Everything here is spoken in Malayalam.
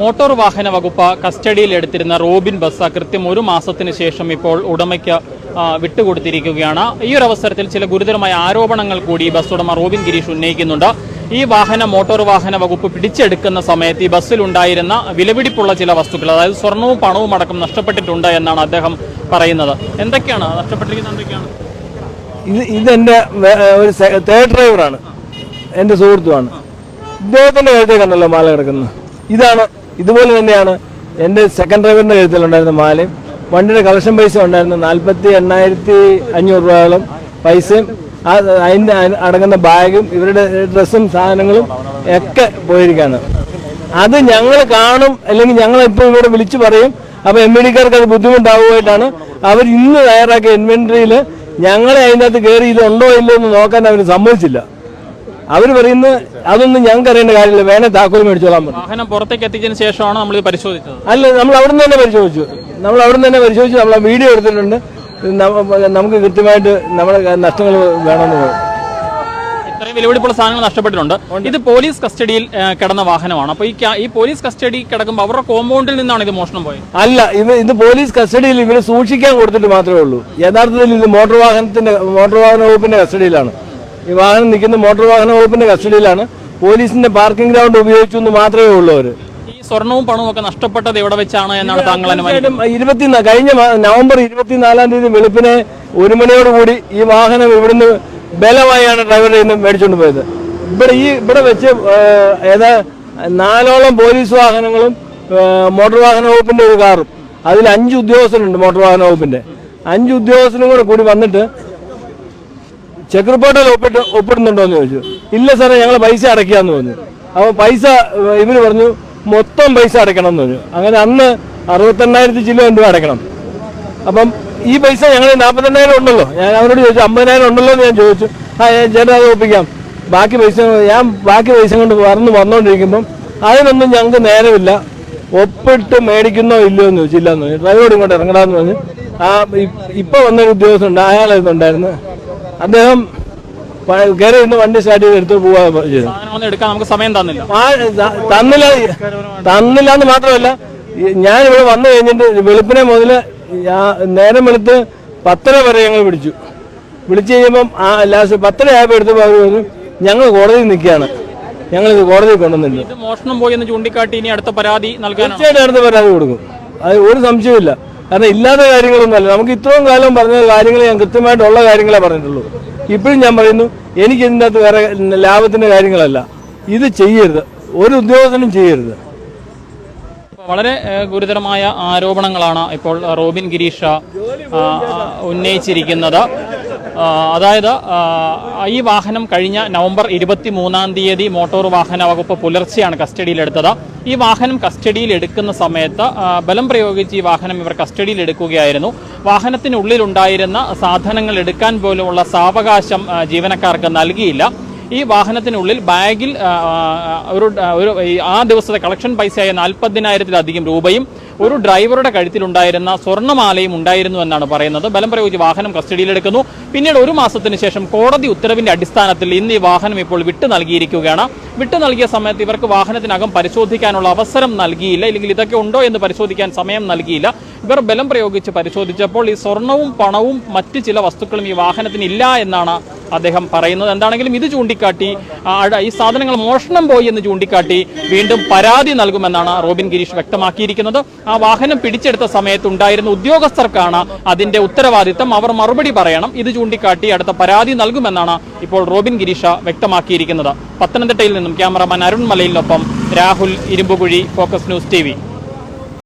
മോട്ടോർ വാഹന വകുപ്പ് കസ്റ്റഡിയിൽ എടുത്തിരുന്ന റോബിൻ ബസ് കൃത്യം ഒരു മാസത്തിന് ശേഷം ഇപ്പോൾ ഉടമയ്ക്ക് വിട്ടുകൊടുത്തിരിക്കുകയാണ്. ഈ ഒരു അവസരത്തിൽ ചില ഗുരുതരമായ ആരോപണങ്ങൾ കൂടി ബസ് ഉടമ റോബിൻ ഗിരീഷ് ഉന്നയിക്കുന്നുണ്ട്. ഈ വാഹനം മോട്ടോർ വാഹന വകുപ്പ് പിടിച്ചെടുക്കുന്ന സമയത്ത് ഈ ബസ്സിലുണ്ടായിരുന്ന വിലപിടിപ്പുള്ള ചില വസ്തുക്കൾ അതായത് സ്വർണവും പണവും അടക്കം നഷ്ടപ്പെട്ടിട്ടുണ്ട് എന്നാണ് അദ്ദേഹം പറയുന്നത്. എന്തൊക്കെയാണ്? നഷ്ടപ്പെട്ടിരിക്കുന്നത് എന്തൊക്കെയാണ്? ഇത് ഇതെന്റെ ഒരു തേർഡ് ഡ്രൈവറാണ് എന്റെ സുഹൃത്തുമാണ് ഇദ്ദേഹത്തിന്റെ കാര്യത്തിൽ കണ്ടല്ലോ മാല കിടക്കുന്നത്. ഇതാണ് ഇതുപോലെ തന്നെയാണ് എന്റെ സെക്കൻഡ് ഡ്രൈവറിന്റെ കഴുത്തിലുണ്ടായിരുന്ന മാലയും. വണ്ടിയുടെ കളക്ഷൻ പൈസ ഉണ്ടായിരുന്നു നാൽപ്പത്തി എണ്ണായിരത്തി അഞ്ഞൂറ് രൂപയോളം പൈസയും. ആ അതിന്റെ അടങ്ങുന്ന ബാഗും ഇവരുടെ ഡ്രസ്സും സാധനങ്ങളും ഒക്കെ പോയിരിക്കുകയാണ്. അത് ഞങ്ങൾ കാണും അല്ലെങ്കിൽ ഞങ്ങൾ ഇപ്പോൾ ഇവിടെ വിളിച്ചു പറയും. അപ്പോൾ എം ഡിക്കാർക്ക് അത് ബുദ്ധിമുട്ടാവുമായിട്ടാണ് അവർ ഇന്ന് തയ്യാറാക്കിയ ഇൻവെന്ററിയിൽ ഞങ്ങളെ അതിനകത്ത് കയറി ഇതുണ്ടോ ഉണ്ടോ ഇല്ലോ എന്ന് നോക്കാൻ അവർ സമ്മതിച്ചില്ല. അവർ പറയുന്നത് അതൊന്നും ഞങ്ങൾക്ക് അറിയേണ്ട കാര്യമില്ല. വേണേ താക്കോൽ മേടിച്ചോളാൻ പറഞ്ഞു. വാഹനം പുറത്തേക്ക് എത്തിച്ചതിന് ശേഷമാണ് നമ്മൾ പരിശോധിച്ചത്? അല്ല നമ്മൾ അവിടെ നിന്ന് തന്നെ പരിശോധിച്ചു. നമ്മൾ അവിടെ തന്നെ പരിശോധിച്ചു. നമ്മൾ വീഡിയോ എടുത്തിട്ടുണ്ട്. നമുക്ക് കൃത്യമായിട്ട് നമ്മുടെ നഷ്ടങ്ങൾ വേണമെന്ന് പറയും ഇത്രയും വിലപിടിപ്പുള്ള സാധനങ്ങൾ നഷ്ടപ്പെട്ടിട്ടുണ്ട്. ഇത് പോലീസ് കസ്റ്റഡിയിൽ കിടന്ന വാഹനമാണ്. അപ്പോൾ ഈ ഈ പോലീസ് കസ്റ്റഡി കിടക്കുമ്പോൾ അവരുടെ കോമ്പൗണ്ടിൽ നിന്നാണ് ഇത് മോഷണം പോയത്? അല്ല ഇത് ഇത് പോലീസ് കസ്റ്റഡിയിൽ ഇവരെ സൂക്ഷിക്കാൻ കൊടുത്തിട്ട് മാത്രമേ ഉള്ളൂ. യഥാർത്ഥത്തിൽ ഇത് മോട്ടോർ വാഹനത്തിന്റെ മോട്ടോർ വാഹന വകുപ്പിന്റെ കസ്റ്റഡിയിലാണ്. ഈ വാഹനം നിൽക്കുന്ന മോട്ടോർ വാഹന വകുപ്പിന്റെ കസ്റ്റഡിയിലാണ്. പോലീസിന്റെ പാർക്കിംഗ് ഗ്രൗണ്ട് ഉപയോഗിച്ചു എന്ന് മാത്രമേ ഉള്ളൂ അവർ. ഈ സ്വർണവും പണവും ഒക്കെ നഷ്ടപ്പെട്ടത് എവിടെ വെച്ചാണ് എന്നാണ് താങ്കൾ തീർച്ചയായിട്ടും കഴിഞ്ഞ നവംബർ ഇരുപത്തിനാലാം തീയതി വെളുപ്പിനെ ഒരു മണിയോടുകൂടി ഈ വാഹനം ഇവിടുന്ന് ബലമായാണ് ഡ്രൈവറിൽ നിന്ന് മേടിച്ചുകൊണ്ട് പോയത്. ഇവിടെ ഈ ഇവിടെ വെച്ച് ഏതാ നാലോളം പോലീസ് വാഹനങ്ങളും മോട്ടോർ വാഹന വകുപ്പിന്റെ ഒരു കാറും. അതിൽ അഞ്ച് ഉദ്യോഗസ്ഥരുണ്ട് മോട്ടോർ വാഹന വകുപ്പിന്റെ. അഞ്ച് ഉദ്യോഗസ്ഥരും കൂടെ കൂടി വന്നിട്ട് ചെക്ക് റിപ്പോർട്ടിൽ ഒപ്പിട്ട് ഒപ്പിടുന്നുണ്ടോ എന്ന് ചോദിച്ചു. ഇല്ല സാറേ ഞങ്ങൾ പൈസ അടയ്ക്കാന്ന് പറഞ്ഞു. അപ്പോൾ പൈസ ഇവർ പറഞ്ഞു മൊത്തം പൈസ അടയ്ക്കണം എന്ന് പറഞ്ഞു. അങ്ങനെ അന്ന് അറുപത്തെണ്ണായിരത്തി ചില്ല രൂപ അടയ്ക്കണം. അപ്പം ഈ പൈസ ഞങ്ങൾ നാൽപ്പത്തെണ്ണായിരം ഉണ്ടല്ലോ. ഞാൻ അവരോട് ചോദിച്ചു അമ്പതിനായിരം ഉണ്ടല്ലോ എന്ന് ഞാൻ ചോദിച്ചു. ആ ഞാൻ ചേട്ടാ അത് ഒപ്പിക്കാം. ബാക്കി പൈസ ഞാൻ ബാക്കി പൈസ കൊണ്ട് വന്ന് വന്നുകൊണ്ടിരിക്കുമ്പം അതിനൊന്നും ഞങ്ങൾക്ക് നേരമില്ല. ഒപ്പിട്ട് മേടിക്കുന്നോ ഇല്ലയോ എന്ന് ചോദിച്ചില്ല എന്ന് പറഞ്ഞു. ഡ്രൈവറോട് ഇങ്ങോട്ട് ഇറങ്ങടാന്ന് പറഞ്ഞു. ആ ഇപ്പൊ ഉണ്ട് ഉദ്യോഗസ്ഥനുണ്ട്. അയാളായിരുന്നുണ്ടായിരുന്നു അദ്ദേഹം കയറി ഇരുന്ന് വണ്ടി സ്റ്റാർട്ട് ചെയ്ത് എടുത്ത് പോവാ ചെയ്തു എടുക്കാൻ നമുക്ക് സമയം തന്നില്ല. തന്നില്ല തന്നില്ല. എന്ന് മാത്രമല്ല ഞാൻ ഇവിടെ വന്നു കഴിഞ്ഞിട്ട് വെളുപ്പിനെ മുതൽ നേരം വെളുത്ത് പത്തര വരെ ഞങ്ങൾ വിളിച്ചു. വിളിച്ചു കഴിയുമ്പം ആ ലാസ്റ്റ് പത്തര ആയപ്പോൾ എടുത്ത് പോകുന്നു പറഞ്ഞു ഞങ്ങൾ കോടതിയിൽ നിൽക്കുകയാണ്. ഞങ്ങൾ ഇത് കോടതിയിൽ കൊണ്ടുവന്നില്ല. മോഷണം പോയി എന്ന് ചൂണ്ടിക്കാട്ടി ഇനി അടുത്ത പരാതി നൽകാൻ തീർച്ചയായിട്ടും അടുത്ത പരാതി കൊടുക്കും. അത് ഒരു സംശയമില്ല കാരണം ഇല്ലാത്ത കാര്യങ്ങളൊന്നുമല്ല. നമുക്ക് ഇത്രയും കാലം പറഞ്ഞ കാര്യങ്ങൾ ഞാൻ കൃത്യമായിട്ടുള്ള കാര്യങ്ങളെ പറഞ്ഞിട്ടുള്ളൂ. ഇപ്പോഴും ഞാൻ പറയുന്നു എനിക്ക് ഇതിന്റെ അകത്ത് വേറെ ലാഭത്തിന്റെ കാര്യങ്ങളല്ല. ഇത് ചെയ്യരുത്. ഒരു ഉദ്യോഗസ്ഥനും ചെയ്യരുത്. വളരെ ഗുരുതരമായ ആരോപണങ്ങളാണ് ഇപ്പോൾ റോബിൻ ഗിരീഷ ഉന്നയിച്ചിരിക്കുന്നത്. അതായത് ഈ വാഹനം കഴിഞ്ഞ നവംബർ ഇരുപത്തി മൂന്നാം തീയതി മോട്ടോർ വാഹന വകുപ്പ് പുലർച്ചെയാണ് കസ്റ്റഡിയിലെടുത്തത്. ഈ വാഹനം കസ്റ്റഡിയിൽ എടുക്കുന്ന സമയത്ത് ബലം പ്രയോഗിച്ച് ഈ വാഹനം ഇവർ കസ്റ്റഡിയിൽ എടുക്കുകയായിരുന്നു. വാഹനത്തിനുള്ളിലുണ്ടായിരുന്ന സാധനങ്ങൾ എടുക്കാൻ പോലുമുള്ള സാവകാശം ജീവനക്കാർക്ക് നൽകിയില്ല. ഈ വാഹനത്തിനുള്ളിൽ ബാഗിൽ ഒരു ഒരു ആ ദിവസത്തെ കളക്ഷൻ പൈസയായ നാൽപ്പതിനായിരത്തിലധികം രൂപയും ഒരു ഡ്രൈവറുടെ കഴുത്തിലുണ്ടായിരുന്ന സ്വർണമാലയും ഉണ്ടായിരുന്നു എന്നാണ് പറയുന്നത്. ബലം പ്രയോഗിച്ച് വാഹനം കസ്റ്റഡിയിലെടുക്കുന്നു. പിന്നീട് ഒരു മാസത്തിന് ശേഷം കോടതി ഉത്തരവിന്റെ അടിസ്ഥാനത്തിൽ ഇന്ന് ഈ വാഹനം ഇപ്പോൾ വിട്ടു നൽകിയിരിക്കുകയാണ്. വിട്ടു നൽകിയ സമയത്ത് ഇവർക്ക് വാഹനത്തിനകം പരിശോധിക്കാനുള്ള അവസരം നൽകിയില്ല. ഇല്ലെങ്കിൽ ഇതൊക്കെ ഉണ്ടോ എന്ന് പരിശോധിക്കാൻ സമയം നൽകിയില്ല. ഇവർ ബലം പ്രയോഗിച്ച് പരിശോധിച്ചപ്പോൾ ഈ സ്വർണവും പണവും മറ്റ് ചില വസ്തുക്കളും ഈ വാഹനത്തിന് ഇല്ല എന്നാണ് അദ്ദേഹം പറയുന്നത്. എന്താണെങ്കിലും ഇത് ചൂണ്ടിക്കാട്ടി ഈ സാധനങ്ങൾ മോഷണം പോയി എന്ന് ചൂണ്ടിക്കാട്ടി വീണ്ടും പരാതി നൽകുമെന്നാണ് റോബിൻ ഗിരീഷ് വ്യക്തമാക്കിയിരിക്കുന്നത്. ആ വാഹനം പിടിച്ചെടുത്ത സമയത്ത് ഉണ്ടായിരുന്ന ഉദ്യോഗസ്ഥർക്കാണ് അതിന്റെ ഉത്തരവാദിത്തം. അവർ മറുപടി പറയണം. ഇത് ചൂണ്ടിക്കാട്ടി അടുത്ത പരാതി നൽകുമെന്നാണ് ഇപ്പോൾ റോബിൻ ഗിരീഷ വ്യക്തമാക്കിയിരിക്കുന്നത്. പത്തനംതിട്ടയിൽ നിന്നും cameraman Arun മലയിലിനൊപ്പം Rahul Irumpukuzhi focus news T